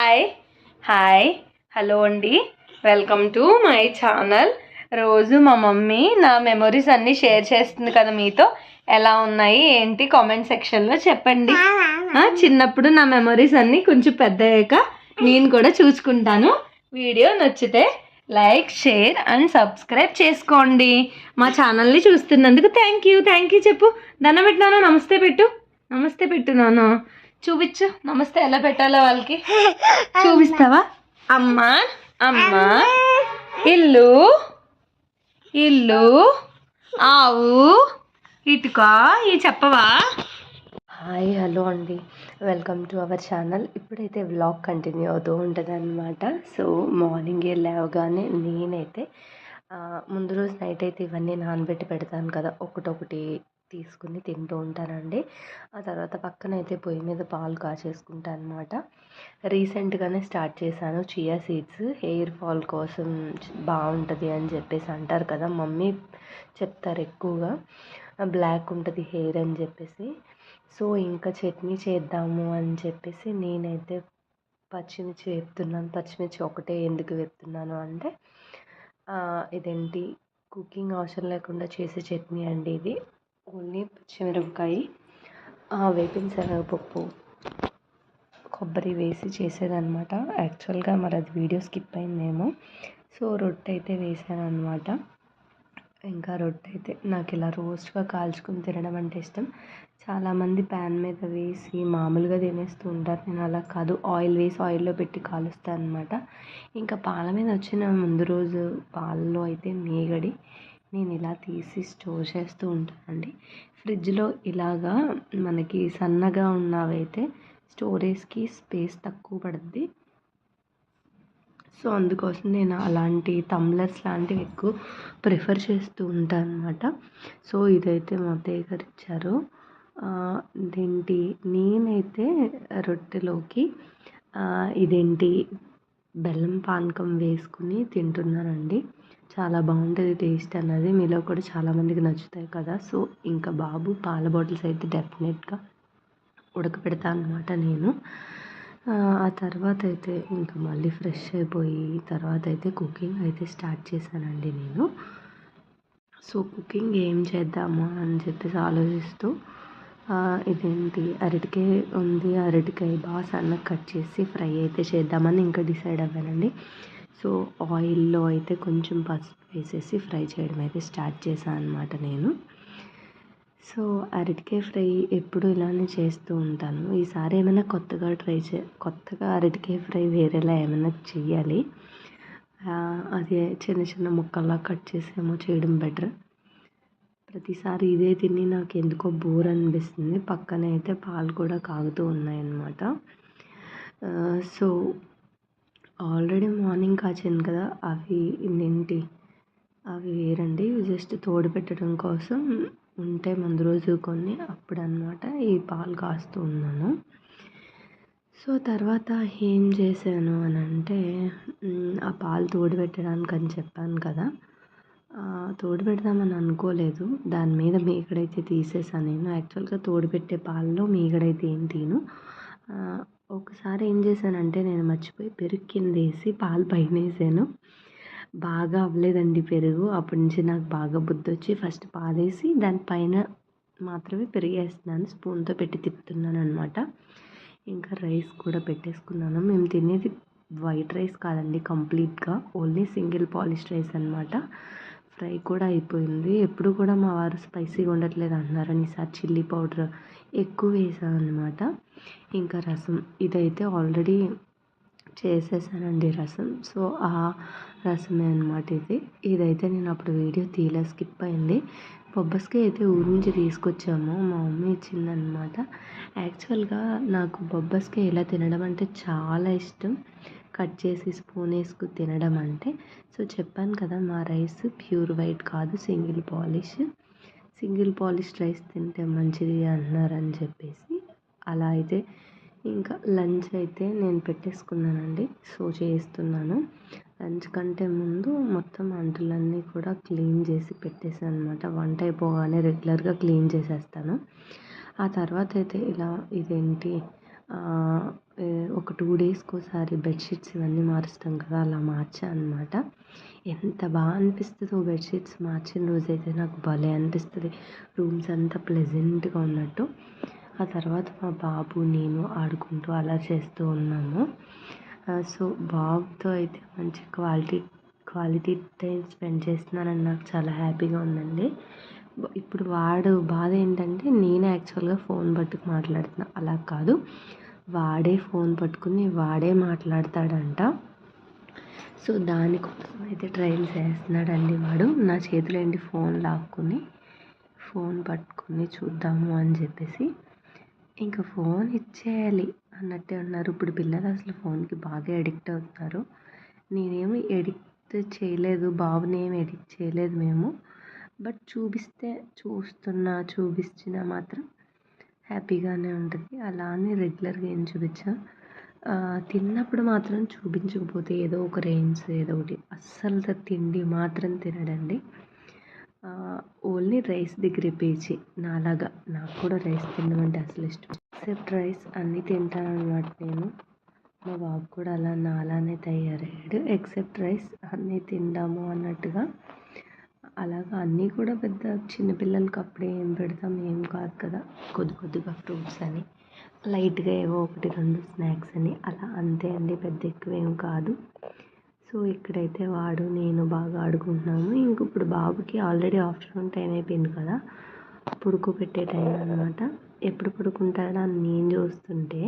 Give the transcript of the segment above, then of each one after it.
Hi hi hello అండి welcome to my channel రోజు మా మమ్మీ నా మెమొరీస్ అన్నీ షేర్ చేస్తుంది కదా మీతో. ఎలా ఉన్నాయి? ఏంటి? కామెంట్ సెక్షన్లో చెప్పండి. చిన్నప్పుడు నా మెమొరీస్ అన్నీ కొంచెం పెద్ద అయ్యాక నేను కూడా చూసుకుంటాను. వీడియో నచ్చితే లైక్ షేర్ అండ్ సబ్స్క్రైబ్ చేసుకోండి. మా ఛానల్ని చూస్తున్నందుకు థ్యాంక్ యూ థ్యాంక్ యూ చెప్పు. దండం పెట్టినాను నమస్తే పెట్టు. నమస్తే పెట్టు నాను చూపించు. నమస్తే ఎలా పెట్టాలో వాళ్ళకి. చూపిస్తావా? అమ్మా అమ్మా. ఇల్లు. ఇల్లు. ఆవు. ఇటుక. ఈ చెప్పవా? హాయ్ హలో అండి. Welcome to our channel. ఇప్పుడైతే వ్లాగ్ కంటిన్యూ అవుతూ ఉంటుంది అనమాట సో మార్నింగే లేవగానే నేనైతే ముందు రోజు నైట్ అయితే ఇవన్నీ నానబెట్టి పెడతాను కదా. ఒకటొకటి తీసుకుని తింటూ ఉంటానండి. ఆ తర్వాత పక్కన అయితే పొయ్యి మీద పాలు కాచేసుకుంటాను అనమాట రీసెంట్గానే స్టార్ట్ చేశాను చియా సీడ్స్ హెయిర్ ఫాల్ కోసం బాగుంటుంది అని చెప్పేసి అంటారు కదా మమ్మీ చెప్తారు ఎక్కువగా. బ్లాక్ ఉంటుంది హెయిర్ అని చెప్పేసి. సో ఇంకా చట్నీ చేద్దాము అని చెప్పేసి నేనైతే పచ్చిమిర్చి వేపుతున్నాను పచ్చిమిర్చి ఒకటే ఎందుకు వేపుతున్నాను అంటే ఇదేంటి? కుకింగ్ అవసరం లేకుండా చేసే చట్నీ అండి ఇది. ఓన్లీ పచ్చిమిరపకాయ వేపిన శనగపప్పు కొబ్బరి వేసి చేసేదన్నమాట. యాక్చువల్గా మరి అది వీడియో స్కిప్ అయిందేమో. సో రొట్టె అయితే వేసాను అనమాట ఇంకా రొట్టె అయితే నాకు ఇలా రోస్ట్గా కాల్చుకుని తినడం అంటే ఇష్టం. చాలామంది ప్యాన్ మీద వేసి మామూలుగా తినేస్తూ ఉంటారు. నేను అలా కాదు. ఆయిల్ వేసి ఆయిల్లో పెట్టి కాలుస్తాను అనమాట ఇంకా పాల మీద వచ్చిన ముందు రోజు పాలలో అయితే మీగడి నేను ఇలా తీసి స్టోర్ చేస్తూ ఉంటానండి. ఫ్రిడ్జ్లో ఇలాగా మనకి సన్నగా ఉన్నవైతే స్టోరేజ్కి స్పేస్ తక్కువ పడుద్ది. సో అందుకోసం నేను అలాంటి తమ్లర్స్ లాంటివి ఎక్కువ ప్రిఫర్ చేస్తూ ఉంటాను అనమాట సో ఇదైతే మా అత్తయ్య గారు ఇచ్చారు. ఇదేంటి? నేనైతే రొట్టెలోకి ఇదేంటి? బెల్లం పానకం వేసుకుని తింటున్నానండి. చాలా బాగుంటుంది టేస్ట్ అన్నది మీలో కూడా చాలామందికి నచ్చుతాయి కదా. సో ఇంకా బాబు పాల బాటిల్స్ అయితే డెఫినెట్గా ఉడకపెడతాను అనమాట నేను. ఆ, తర్వాత అయితే ఇంకా మళ్ళీ ఫ్రెష్ అయిపోయి తర్వాత అయితే కుకింగ్ అయితే స్టార్ట్ చేశానండి నేను. సో కుకింగ్ ఏం చేద్దాము అని చెప్పేసి ఆలోచిస్తూ ఇదేంటి అరటికాయ ఉంది అరటికాయ బాగా సన్నగా కట్ చేసి ఫ్రై అయితే చేద్దామని ఇంకా డిసైడ్ అవ్వానండి. సో ఆయిల్లో అయితే కొంచెం పసుపు వేసేసి ఫ్రై చేయడం అయితే స్టార్ట్ చేశాను అనమాట నేను. సో అరటికాయ ఫ్రై ఎప్పుడు ఇలానే చేస్తూ ఉంటాను. ఈసారి ఏమైనా కొత్తగా ట్రై చే కొత్తగా అరటికాయ ఫ్రై వేరేలా ఏమైనా చేయాలి అది చిన్న చిన్న ముక్కల్లా కట్ చేసేమో చేయడం బెటర్. ప్రతిసారి ఇదే తిని నాకు ఎందుకో బోర్ అనిపిస్తుంది. పక్కన అయితే పాలు కూడా కాగుతూ ఉన్నాయన్నమాట. సో ఆల్రెడీ మార్నింగ్ కాచాను కదా అవి ఇన్నింటి అవి వేరండి. జస్ట్ తోడు పెట్టడం కోసం ఉంటే ముందు రోజు కొన్ని అప్పుడు అనమాట ఈ పాలు కాస్తూ ఉన్నాను. సో తర్వాత ఏం చేశాను అని అంటే ఆ పాలు తోడు పెట్టడానికి అని చెప్పాను కదా. తోడు పెడదామని అనుకోలేదు. దాని మీద మీగడైతే తీసేసాను నేను. యాక్చువల్గా తోడు పెట్టే పాలలో మీగడైతే ఏం తీను ఒకసారి ఏం చేశానంటే నేను మర్చిపోయి పెరుగు కింద వేసి పాలు పైన వేసాను బాగా అవ్వలేదండి పెరుగు. అప్పటి నుంచి నాకు బాగా బుద్ధి వచ్చి ఫస్ట్ పాలేసి దానిపైన మాత్రమే పెరుగు వేస్తున్నాను స్పూన్తో పెట్టి తిప్పుతున్నాను అనమాట ఇంకా రైస్ కూడా పెట్టేసుకున్నాను. మేము తినేది వైట్ రైస్ కాదండి కంప్లీట్గా. ఓన్లీ సింగిల్ పాలిష్ రైస్ అనమాట ఫ్రై కూడా అయిపోయింది. ఎప్పుడు కూడా మా వారు స్పైసీగా ఉండట్లేదు అంటున్నారని ఈసారి చిల్లీ పౌడర్ ఎక్కువ వేసాను అనమాట ఇంకా రసం. ఇదైతే ఆల్రెడీ చేసేసానండి రసం. సో ఆ రసమే అనమాట ఇది. ఇదైతే నేను అప్పుడు వీడియో తీయలే స్కిప్ అయింది. బొబ్బస్కాయ అయితే ఊరి నుంచి తీసుకొచ్చాము. మా మమ్మీ ఇచ్చిందనమాట యాక్చువల్గా నాకు బొబ్బస్కాయ ఇలా తినడం అంటే చాలా ఇష్టం. కట్ చేసి స్పూన్ వేసుకు తినడం అంటే సో చెప్పాను కదా మా రైస్ ప్యూర్ వైట్ కాదు single polish. Single polish rice తింటే మంచిది అన్నారని చెప్పేసి అలా అయితే ఇంకా లంచ్ అయితే నేను పెట్టేసుకున్నానండి సో చేస్తున్నాను. లంచ్ కంటే ముందు మొత్తం అంటులన్నీ కూడా క్లీన్ చేసి పెట్టేసాను అనమాట వంట అయిపోగానే రెగ్యులర్గా క్లీన్ చేసేస్తాను. ఆ తర్వాత అయితే ఇలా ఇదేంటి ఒక టూ డేస్కి ఒకసారి బెడ్షీట్స్ ఇవన్నీ మారుస్తాం కదా అలా మార్చాను అనమాట ఎంత బాగా అనిపిస్తుందో బెడ్షీట్స్ మార్చిన రోజైతే నాకు భలే అనిపిస్తుంది. రూమ్స్ అంతా ప్లెజెంట్గా ఉన్నట్టు. ఆ తర్వాత మా బాబు నేను ఆడుకుంటూ అలా చేస్తూ ఉన్నాము. సో బాబుతో అయితే మంచి క్వాలిటీ క్వాలిటీ టైం స్పెండ్ చేస్తున్నానని నాకు చాలా హ్యాపీగా ఉందండి. ఇప్పుడు వాడు బాధ ఏంటంటే నేను యాక్చువల్గా ఫోన్ పట్టుకు మాట్లాడుతున్నా. అలా కాదు. వాడే ఫోన్ పట్టుకుని వాడే మాట్లాడతాడంట. సో దానికోసం అయితే ట్రైన్ చేస్తున్నాడండి వాడు. నా చేతిలో ఏంటి ఫోన్ లాక్కుని ఫోన్ పట్టుకుని చూద్దాము అని చెప్పేసి ఇంకా ఫోన్ ఇచ్చేయాలి అన్నట్టే ఉన్నారు. ఇప్పుడు పిల్లలు అసలు ఫోన్కి బాగా ఎడిక్ట్ అవుతున్నారు. నేనేమి ఎడిక్ట్ చేయలేదు. బాబుని ఏమి ఎడిక్ట్ చేయలేదు మేము. బట్ చూపిస్తే చూస్తున్నా చూపించినా మాత్రం హ్యాపీగానే ఉంటుంది. అలా అని రెగ్యులర్గా ఏం చూపించా తిన్నప్పుడు మాత్రం చూపించకపోతే ఏదో ఒక రేంజ్ ఏదో ఒకటి. అస్సలు తిండి మాత్రం తినడండి. ఓన్లీ రైస్ దగ్గర పేచి నాలాగా. నాకు కూడా రైస్ తినడం అంటే అసలు ఇష్టం. ఎక్సెప్ట్ రైస్ అన్నీ తింటాను అనమాట నేను. మా బాబు కూడా అలా నాలానే తయారయ్యాడు. ఎక్సెప్ట్ రైస్ అన్నీ తిందాము అన్నట్టుగా అలాగా అన్నీ కూడా పెద్ద చిన్నపిల్లలకి అప్పుడే ఏం పెడతాం ఏం కాదు కదా. కొద్ది కొద్దిగా ఫ్రూట్స్ అని లైట్గా ఏవో ఒకటి రెండు స్నాక్స్ అని అలా అంతే అండి. పెద్ద ఎక్కువ ఏం కాదు. సో ఇక్కడైతే వాడు నేను బాగా ఆడుకుంటున్నాము. ఇంక ఇప్పుడు బాబుకి ఆల్రెడీ ఆఫ్టర్నూన్ టైం అయిపోయింది కదా. పడుకోబెట్టే టైం అనమాట ఎప్పుడు పడుకుంటాడా నేను చూస్తుంటే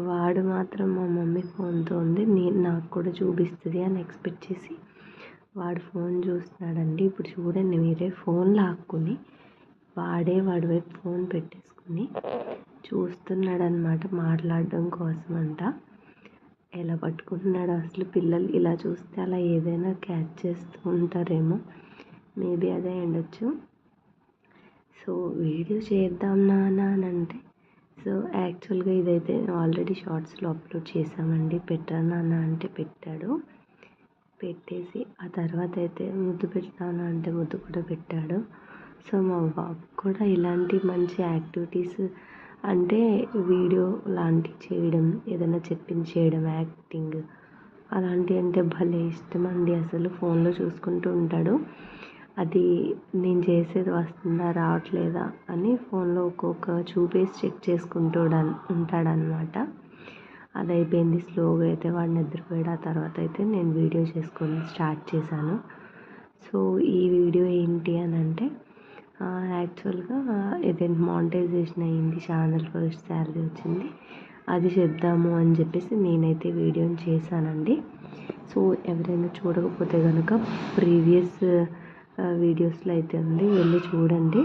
వాడు మాత్రం మా మమ్మీ ఫోన్తో ఉంది నేను నాకు కూడా చూపిస్తుంది అని ఎక్స్పెక్ట్ చేసి వాడు ఫోన్ చూస్తున్నాడండి. ఇప్పుడు చూడండి మీరే ఫోన్ లాక్కుని వాడే వాడి వైపు ఫోన్ పెట్టేసుకుని చూస్తున్నాడనమాట మాట్లాడడం కోసం అంట ఎలా పట్టుకుంటున్నాడు అసలు పిల్లలు? ఇలా చూస్తే అలా ఏదైనా క్యాచ్ చేస్తూ ఉంటారేమో. మేబీ అదే ఉండొచ్చు సో వీడియో చేద్దాం నానా అని అంటే సో యాక్చువల్గా ఇదైతే ఆల్రెడీ షార్ట్స్లో అప్లోడ్ చేసామండి పెట్టాను నాన్న అంటే పెట్టాడు. పెట్టేసి ఆ తర్వాత అయితే ముద్దు పెట్టాను అంటే ముద్దు కూడా పెట్టాడు. సో మా బాబు కూడా ఇలాంటి మంచి యాక్టివిటీస్ అంటే వీడియో లాంటివి చేయడం ఏదైనా చెప్పించేయడం యాక్టింగ్ అలాంటివి అంటే భలే ఇష్టం అండి అసలు. ఫోన్లో చూసుకుంటూ ఉంటాడు. అది నేను చేసేది వస్తుందా రావట్లేదా అని ఫోన్లో ఒక్కొక్క చూపేసి చెక్ చేసుకుంటూ ఉంటాడనమాట అది అయిపోయింది స్లోగా అయితే వాడు నిద్రపోయాడు. ఆ తర్వాత అయితే నేను వీడియో చేసుకొని స్టార్ట్ చేశాను. సో ఈ వీడియో ఏంటి అని అంటే యాక్చువల్గా ఏదైనా మానిటైజేషన్ అయ్యింది ఛానల్ ఫస్ట్ శాలరీ వచ్చింది అది చెప్దాము అని చెప్పేసి నేనైతే వీడియోని చేశానండి. సో ఎవరైనా చూడకపోతే కనుక ప్రీవియస్ వీడియోస్లో అయితే ఉంది వెళ్ళి చూడండి.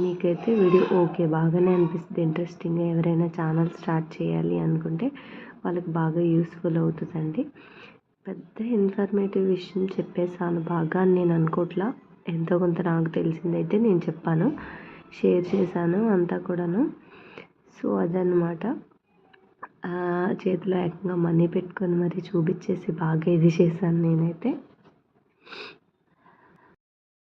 మీకైతే వీడియో ఓకే బాగానే అనిపిస్తుంది. ఇంట్రెస్టింగ్గా ఎవరైనా ఛానల్ స్టార్ట్ చేయాలి అనుకుంటే వాళ్ళకి బాగా యూస్ఫుల్ అవుతుందండి. పెద్ద ఇన్ఫర్మేటివ్ విషయం చెప్పేసాను బాగా అని నేను అనుకోట్లా. ఎంతో కొంత నాకు తెలిసిందైతే నేను చెప్పాను షేర్ చేశాను అంతా కూడాను. సో అదనమాట చేతిలో ఏకంగా మనీ పెట్టుకొని మరి చూపించేసి బాగా ఇది చేశాను నేనైతే.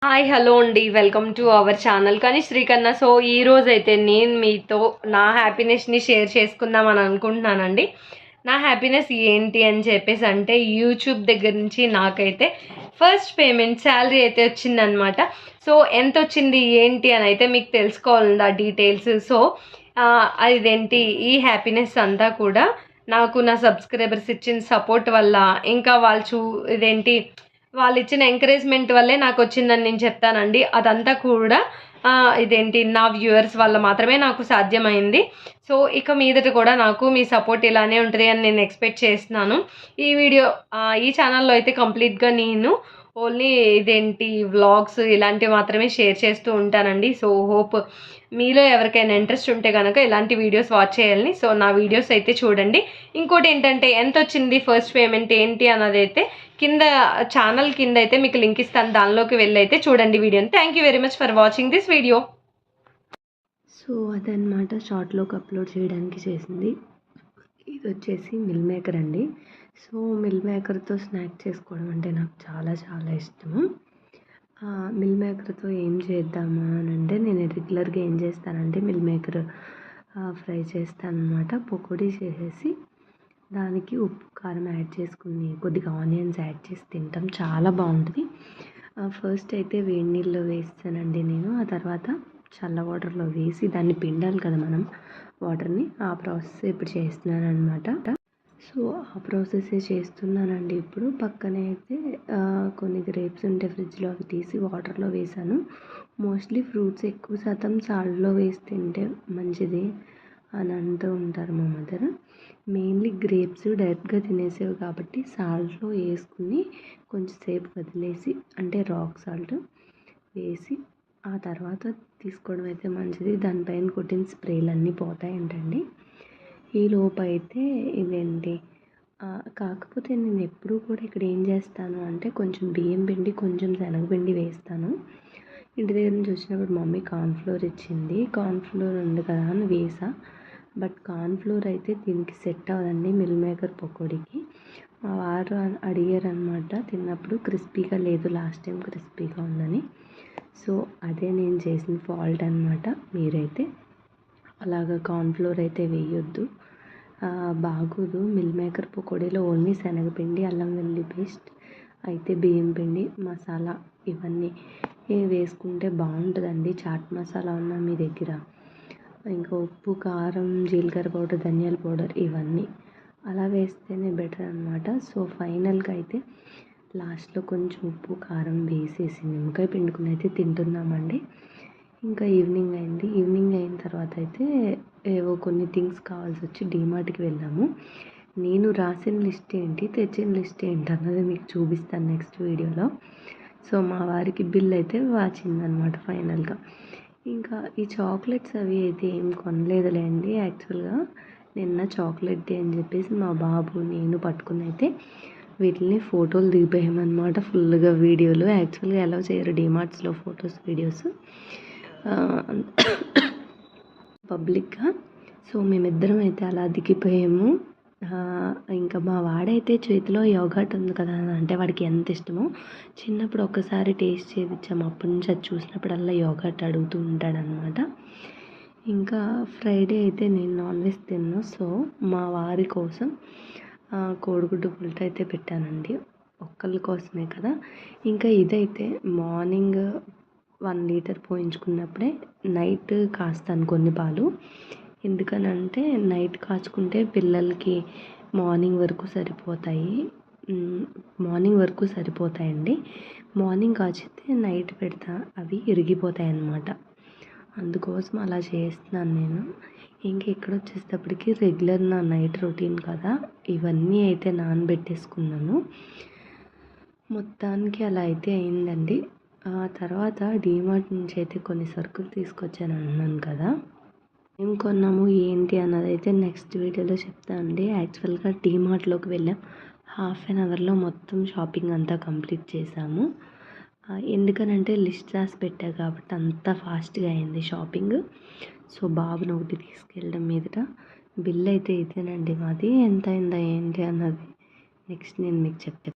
హాయ్ హలో అండి. Welcome to our channel. కానీ శ్రీకన్న సో ఈ రోజు అయితే నేను మీతో నా హ్యాపీనెస్ని షేర్ చేసుకుందాం అని అనుకుంటున్నానండి. నా హ్యాపీనెస్ ఏంటి అని చెప్పేసి అంటే యూట్యూబ్ దగ్గర నుంచి నాకైతే ఫస్ట్ పేమెంట్ శాలరీ అయితే వచ్చిందనమాట సో ఎంత వచ్చింది ఏంటి అని అయితే మీకు తెలుసుకోవాలండి ఆ డీటెయిల్స్. సో అదేంటి ఈ హ్యాపీనెస్ అంతా కూడా నాకు నా సబ్స్క్రైబర్స్ ఇచ్చిన సపోర్ట్ వల్ల ఇంకా వాళ్ళు చూ ఇదేంటి వాళ్ళు ఇచ్చిన ఎంకరేజ్మెంట్ వల్లే నాకు వచ్చిందని నేను చెప్తానండి. అదంతా కూడా ఇదేంటి నా వ్యూవర్స్ వల్ల మాత్రమే నాకు సాధ్యమైంది. సో ఇక మీదట కూడా నాకు మీ సపోర్ట్ ఇలానే ఉంటుంది అని నేను ఎక్స్పెక్ట్ చేస్తున్నాను. ఈ వీడియో ఈ ఛానల్లో అయితే కంప్లీట్గా నేను ఓన్లీ ఇదేంటి వ్లాగ్స్ ఇలాంటివి మాత్రమే షేర్ చేస్తూ ఉంటానండి. సో హోప్ మీలో ఎవరికైనా ఇంట్రెస్ట్ ఉంటే కనుక ఇలాంటి వీడియోస్ వాచ్ చేయాలని. సో నా వీడియోస్ అయితే చూడండి. ఇంకోటి ఏంటంటే ఎంత వచ్చింది ఫస్ట్ పేమెంట్ ఏంటి అన్నది అయితే కింద ఛానల్ కింద అయితే మీకు లింక్ ఇస్తాను. దానిలోకి వెళ్ళి అయితే చూడండి వీడియోని thank you very much for watching this video so అదనమాట షార్ట్లోకి అప్లోడ్ చేయడానికి చేసింది. ఇది వచ్చేసి మిల్ మేకర్ అండి. సో మిల్ మేకర్తో స్నాక్ చేసుకోవడం అంటే నాకు చాలా చాలా ఇష్టము. మిల్ మేకర్తో ఏం చేద్దామా అని అంటే నేను రెగ్యులర్గా ఏం చేస్తానంటే మిల్ మేకర్ ఫ్రై చేస్తాను అనమాట పకోడీ చేసేసి దానికి ఉప్పు కారం యాడ్ చేసుకుని కొద్దిగా ఆనియన్స్ యాడ్ చేసి తింటాం. చాలా బాగుంటుంది. ఫస్ట్ అయితే వేడి నీళ్ళలో వేస్తానండి నేను. ఆ తర్వాత చల్ల వాటర్లో వేసి దాన్ని పిండాలి కదా మనం వాటర్ని ఆ ప్రాసెస్ ఇప్పుడు చేస్తున్నాను అనమాట సో ఆ ప్రాసెసే చేస్తున్నానండి ఇప్పుడు. పక్కనే అయితే కొన్ని గ్రేప్స్ ఉంటే ఫ్రిడ్జ్లో అవి తీసి వాటర్లో వేసాను. మోస్ట్లీ ఫ్రూట్స్ ఎక్కువ శాతం సాల్ట్లో వేసి తింటే మంచిది అని అంటూ ఉంటారు మా మదర్. మెయిన్లీ గ్రేప్స్ డైరెక్ట్గా తినేసేవి కాబట్టి సాల్ట్లో వేసుకుని కొంచెం సేపు వదిలేసి అంటే రాక్ సాల్ట్ వేసి ఆ తర్వాత తీసుకోవడం అయితే మంచిది. దానిపైన కొట్టిన స్ప్రేలు అన్నీ పోతాయంటండి. ఈ లోపు అయితే ఇదేంటి కాకపోతే నేను ఎప్పుడూ కూడా ఇక్కడ ఏం చేస్తాను అంటే కొంచెం బియ్యం పిండి కొంచెం శనగపిండి వేస్తాను. ఇంటి దగ్గర నుంచి వచ్చినప్పుడు మమ్మీ కార్న్ఫ్లోర్ ఇచ్చింది. కార్న్ఫ్లోర్ ఉంది కదా అని వేసా. బట్ కార్న్ఫ్లోర్ అయితే దీనికి సెట్ అవ్వదండి మిల్ మేకర్ పకోడీకి. మా వారు అడిగారు అనమాట తిన్నప్పుడు క్రిస్పీగా లేదు లాస్ట్ టైం క్రిస్పీగా ఉందని. సో అదే నేను చేసిన ఫాల్ట్ అనమాట మీరైతే. అలాగ కార్న్ఫ్లోర్ అయితే వేయొద్దు. బాగోదు. మిల్ మేకర్ పకోడీలో ఓన్లీ శనగపిండి అల్లం వెల్లి పేస్ట్ అయితే బియ్యం పిండి మసాలా ఇవన్నీ. వేసుకుంటే బాగుంటుందండి. చాట్ మసాలా ఉన్న మీ దగ్గర. ఇంకా ఉప్పు కారం జీలకర్ర పౌడర్ ధనియాల పౌడర్ ఇవన్నీ అలా వేస్తేనే బెటర్ అనమాట సో ఫైనల్గా అయితే లాస్ట్లో కొంచెం ఉప్పు కారం వేసేసి నిమ్మకాయ పిండుకుని అయితే తింటున్నామండి. ఇంకా ఈవినింగ్ అయింది. ఈవినింగ్ అయిన తర్వాత అయితే ఏవో కొన్ని థింగ్స్ కావాల్సి వచ్చి డీమార్ట్కి వెళ్ళాము. నేను రాసిన లిస్ట్ ఏంటి తెచ్చిన లిస్ట్ ఏంటి అన్నది మీకు చూపిస్తాను నెక్స్ట్ వీడియోలో. సో మా వారికి బిల్ అయితే వాచిందనమాట ఫైనల్గా. ఇంకా ఈ చాక్లెట్స్ అవి అయితే ఏం కొనలేదులేండి యాక్చువల్గా. నిన్న చాక్లెట్ డే అని చెప్పేసి మా బాబు నేను పట్టుకుని అయితే వీటిని ఫోటోలు దిగిపోయామన్నమాట ఫుల్గా వీడియోలు. యాక్చువల్గా ఎలా చేయరు డిమార్ట్స్లో ఫొటోస్ వీడియోస్. పబ్లిక్గా. సో మేమిద్దరం అయితే అలా దిగిపోయాము. ఇంకా మా వాడైతే చేతిలో యోగాట్ ఉంది కదా అంటే వాడికి ఎంత ఇష్టమో. చిన్నప్పుడు ఒక్కసారి టేస్ట్ చేయించాము అప్పటి నుంచి అది చూసినప్పుడల్లా యోగాట్ అడుగుతూ ఉంటాడనమాట ఇంకా ఫ్రైడే అయితే నేను నాన్ వెజ్ తిన్నాను సో మా వారి కోసం కోడిగుడ్డు పుల్ట అయితే పెట్టానండి. ఒక్కళ్ళ కోసమే కదా. ఇంకా ఇదైతే మార్నింగ్ వన్ లీటర్ పోయించుకున్నప్పుడే నైట్ కాస్తాను కొన్ని పాలు. ఎందుకనంటే నైట్ కాచుకుంటే పిల్లలకి మార్నింగ్ వరకు సరిపోతాయి. మార్నింగ్ వరకు సరిపోతాయండి. మార్నింగ్ కాచితే నైట్ పెడతా అవి ఇరిగిపోతాయి అన్నమాట అందుకోసం అలా చేస్తున్నాను నేను. ఇంక ఇక్కడ వచ్చేటప్పటికి రెగ్యులర్ నా నైట్ రొటీన్ కదా ఇవన్నీ అయితే నానబెట్టేసుకున్నాను. మొత్తానికి అలా అయితే అయిందండి. ఆ తర్వాత డీమార్ట్ నుంచి అయితే కొన్ని సరుకులు తీసుకొచ్చాను అన్నాను కదా. ఏం కొన్నాము ఏంటి అన్నది అయితే నెక్స్ట్ వీడియోలో చెప్తా అండి. యాక్చువల్గా డీమార్ట్లోకి వెళ్ళాం. హాఫ్ అన్ అవర్లో మొత్తం షాపింగ్ అంతా కంప్లీట్ చేసాము. ఎందుకనంటే లిస్ట్ రాసి పెట్టా కాబట్టి అంత ఫాస్ట్గా అయింది షాపింగ్ సో బాబుని ఒకటి తీసుకెళ్ళడం మీదట బిల్ అయితే ఇదేనండి మాది. ఎంత అయిందా ఏంటి అన్నది నెక్స్ట్ నేను మీకు చెప్తాను